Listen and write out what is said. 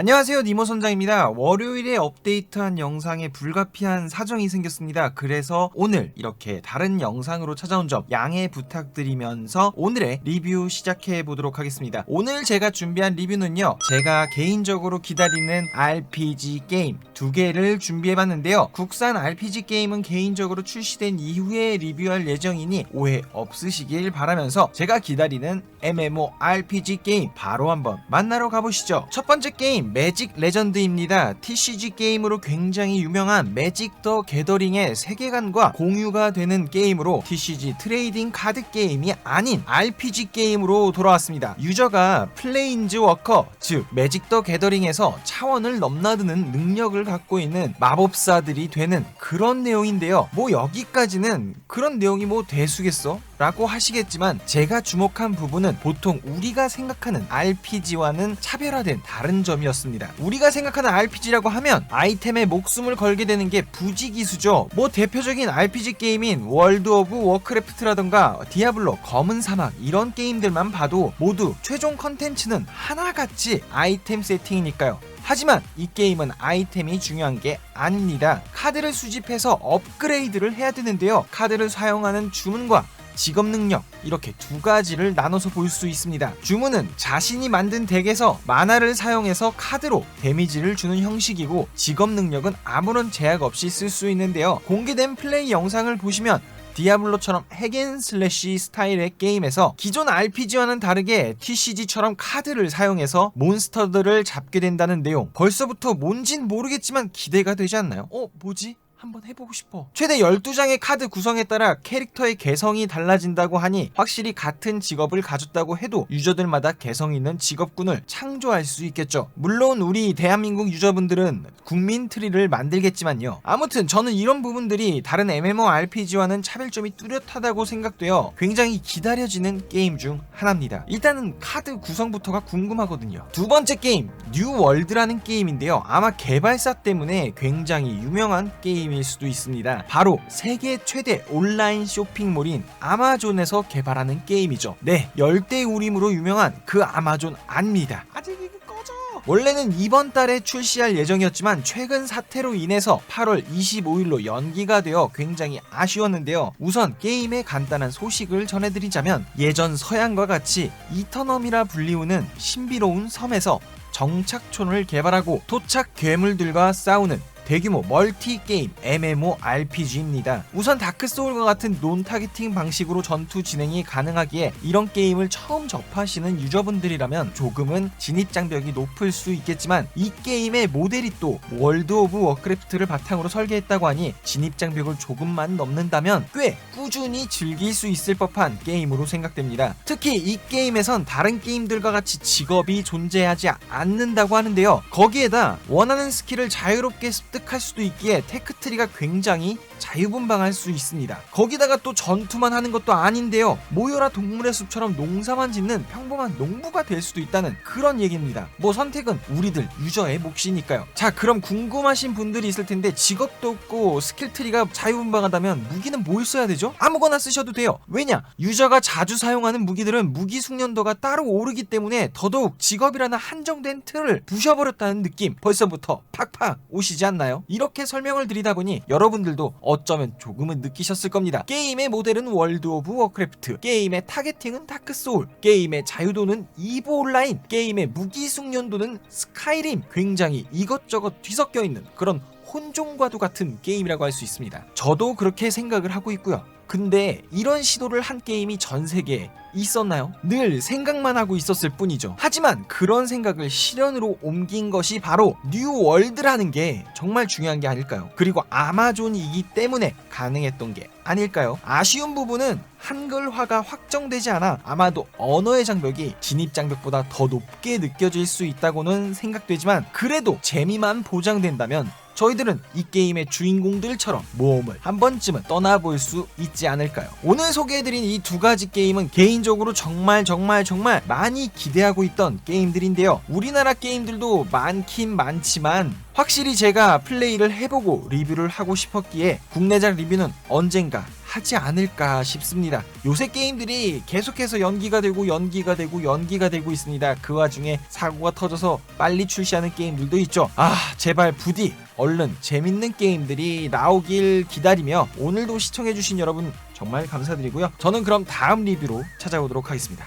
안녕하세요 니모 선장입니다. 월요일에 업데이트한 영상에 불가피한 사정이 생겼습니다. 그래서 오늘 이렇게 다른 영상으로 찾아온 점 양해 부탁드리면서 오늘의 리뷰 시작해 보도록 하겠습니다. 오늘 제가 준비한 리뷰는요 제가 개인적으로 기다리는 RPG 게임 두 개를 준비해 봤는데요. 국산 RPG 게임은 개인적으로 출시된 이후에 리뷰할 예정이니 오해 없으시길 바라면서 제가 기다리는 MMORPG 게임 바로 한번 만나러 가보시죠. 첫 번째 게임 매직 레전드입니다. TCG 게임으로 굉장히 유명한 매직 더 게더링의 세계관과 공유가 되는 게임으로 TCG 트레이딩 카드 게임이 아닌 RPG 게임으로 돌아왔습니다. 유저가 플레인즈 워커, 즉 매직 더 게더링에서 차원을 넘나드는 능력을 갖고 있는 마법사들이 되는 그런 내용인데요. 뭐 여기까지는 그런 내용이 뭐 대수겠어? 라고 하시겠지만 제가 주목한 부분은 보통 우리가 생각하는 RPG와는 차별화된 다른 점이었습니다. 우리가 생각하는 RPG라고 하면 아이템에 목숨을 걸게 되는 게 부지기수죠. 뭐 대표적인 RPG 게임인 월드 오브 워크래프트라던가 디아블로 검은 사막 이런 게임들만 봐도 모두 최종 컨텐츠는 하나같이 아이템 세팅이니까요. 하지만 이 게임은 아이템이 중요한 게 아닙니다. 카드를 수집해서 업그레이드를 해야 되는데요. 카드를 사용하는 주문과 직업 능력 이렇게 두 가지를 나눠서 볼 수 있습니다. 주문은 자신이 만든 덱에서 만화를 사용해서 카드로 데미지를 주는 형식이고 직업 능력은 아무런 제약 없이 쓸 수 있는데요. 공개된 플레이 영상을 보시면 디아블로처럼 핵앤슬래시 스타일의 게임에서 기존 RPG와는 다르게 TCG처럼 카드를 사용해서 몬스터들을 잡게 된다는 내용 벌써부터 뭔진 모르겠지만 기대가 되지 않나요? 어 뭐지? 한번 해보고 싶어. 최대 12장의 카드 구성에 따라 캐릭터의 개성이 달라진다고 하니 확실히 같은 직업을 가졌다고 해도 유저들마다 개성 있는 직업군을 창조할 수 있겠죠. 물론 우리 대한민국 유저분들은 국민 트리를 만들겠지만요. 아무튼 저는 이런 부분들이 다른 MMORPG와는 차별점이 뚜렷하다고 생각되어 굉장히 기다려지는 게임 중 하나입니다. 일단은 카드 구성부터가 궁금하거든요. 두 번째 게임 뉴 월드라는 게임인데요. 아마 개발사 때문에 굉장히 유명한 게임 게임일 수도 있습니다. 바로 세계 최대 온라인 쇼핑몰인 아마존에서 개발하는 게임이죠. 네, 열대 우림으로 유명한 그 아마존 아닙니다. 아직 이거 꺼져. 원래는 이번 달에 출시할 예정이었지만 최근 사태로 인해서 8월 25일로 연기가 되어 굉장히 아쉬웠는데요. 우선 게임의 간단한 소식을 전해드리자면 예전 서양과 같이 이터넘이라 불리우는 신비로운 섬에서 정착촌을 개발하고 도착 괴물들과 싸우는 대규모 멀티 게임 MMORPG입니다. 우선 다크 소울과 같은 논 타겟팅 방식으로 전투 진행이 가능하기에 이런 게임을 처음 접하시는 유저분들이라면 조금은 진입 장벽이 높을 수 있겠지만 이 게임의 모델이 또 월드 오브 워크래프트를 바탕으로 설계했다고 하니 진입 장벽을 조금만 넘는다면 꽤 꾸준히 즐길 수 있을 법한 게임으로 생각됩니다. 특히 이 게임에선 다른 게임들과 같이 직업이 존재하지 않는다고 하는데요. 거기에다 원하는 스킬을 자유롭게 습득 획득할 수도 있기에 테크트리가 굉장히 자유분방할 수 있습니다. 거기다가 또 전투만 하는 것도 아닌데요. 모여라 동물의 숲처럼 농사만 짓는 평범한 농부가 될 수도 있다는 그런 얘기입니다. 뭐 선택은 우리들 유저의 몫이니까요. 자, 그럼 궁금하신 분들이 있을 텐데 직업도 없고 스킬트리가 자유분방하다면 무기는 뭘 써야 되죠? 아무거나 쓰셔도 돼요. 왜냐? 유저가 자주 사용하는 무기들은 무기 숙련도가 따로 오르기 때문에 더더욱 직업이라는 한정된 틀을 부셔버렸다는 느낌 벌써부터 팍팍 오시지 않나요? 이렇게 설명을 드리다 보니 여러분들도 어쩌면 조금은 느끼셨을 겁니다. 게임의 모델은 월드 오브 워크래프트, 게임의 타겟팅은 다크 소울, 게임의 자유도는 이보 온라인, 게임의 무기 숙련도는 스카이림. 굉장히 이것저것 뒤섞여 있는 그런 혼종과도 같은 게임이라고 할 수 있습니다. 저도 그렇게 생각을 하고 있고요. 근데 이런 시도를 한 게임이 전 세계에 있었나요? 늘 생각만 하고 있었을 뿐이죠. 하지만 그런 생각을 실현으로 옮긴 것이 바로 뉴 월드라는 게 정말 중요한 게 아닐까요? 그리고 아마존이기 때문에 가능했던 게 아닐까요? 아쉬운 부분은 한글화가 확정되지 않아 아마도 언어의 장벽이 진입 장벽보다 더 높게 느껴질 수 있다고는 생각되지만 그래도 재미만 보장된다면 저희들은 이 게임의 주인공들처럼 모험을 한 번쯤은 떠나볼 수 있지 않을까요? 오늘 소개해드린 이 두 가지 게임은 개인적으로 정말 정말 정말 많이 기대하고 있던 게임들인데요. 우리나라 게임들도 많긴 많지만 확실히 제가 플레이를 해보고 리뷰를 하고 싶었기에 국내작 리뷰는 언젠가 하지 않을까 싶습니다. 요새 게임들이 계속해서 연기가 되고 연기가 되고 연기가 되고 있습니다. 그 와중에 사고가 터져서 빨리 출시하는 게임들도 있죠. 아, 제발 부디 얼른 재밌는 게임들이 나오길 기다리며 오늘도 시청해주신 여러분 정말 감사드리고요. 저는 그럼 다음 리뷰로 찾아오도록 하겠습니다.